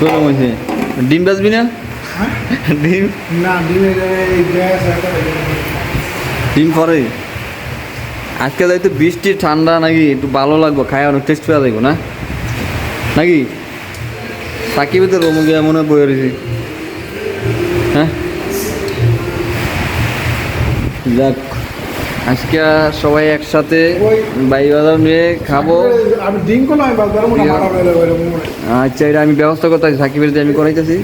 গরম হয়েছে ডিম বাজবি না? হ্যাঁ? ডিম? না এই গ্যাস একটা ডিম পরে? আজকে যাইতে বৃষ্টি ঠান্ডা নাকি? একটু ভালো লাগবো খায় অনেক টেস্ট পাওয়া যাব না? নাকি? সাকিবে তো রোমো গিয়ে মনে বয়ে রয়েছে। হ্যাঁ? যাক। আজকে সবাই একসাথে বাই বাজার নিয়ে খাব। আমি আমি আচ্ছা এটা আমি ব্যবস্থা করতেছি সাকিবের যে আমি করাইতেছি।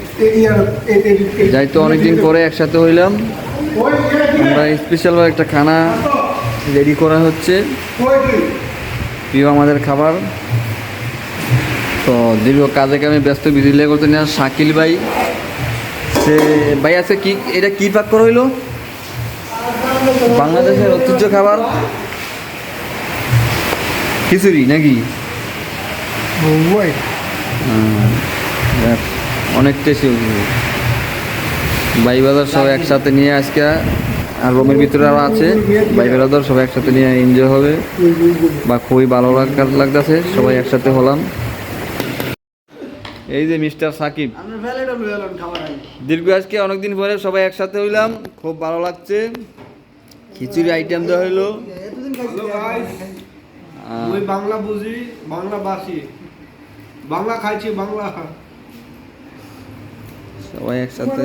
যাই তো অনেকদিন পরে একসাথে হইলাম। আমরা স্পেশাল একটা খানা রেডি করা হচ্ছে। প্রিয় আমাদের খাবার। তো দীর্ঘ কাজে কামে ব্যস্ত বিজি লেগে করতে না শাকিল ভাই। সে ভাই আছে কি এটা কি পাক করা হইল? বাংলাদেশের ঐতিহ্য খাবার? খিচুড়ি নাকি? অনেক টেস্টি ভাই বাজার সব একসাথে নিয়ে আজকে আর রুমের ভিতরে আরও আছে। ভাই বাজার সবাই একসাথে নিয়ে এনজয় হবে। বা খুবই ভালো লাগার লাগতেছে সবাই একসাথে হলাম। এই যে মিস্টার সাকিব। দীর্ঘ আজকে অনেকদিন পরে সবাই একসাথে হইলাম খুব ভালো লাগছে। খিচুড়ি আইটেম হ্যালো আমি বাংলা বুঝি বাংলা বাসি। বাংলা খাইছি বাংলা। সবাই একসাথে।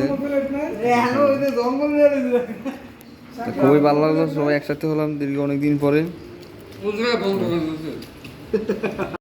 খুবই ভালো লাগল সবাই একসাথে হলাম দীর্ঘ অনেকদিন পরে।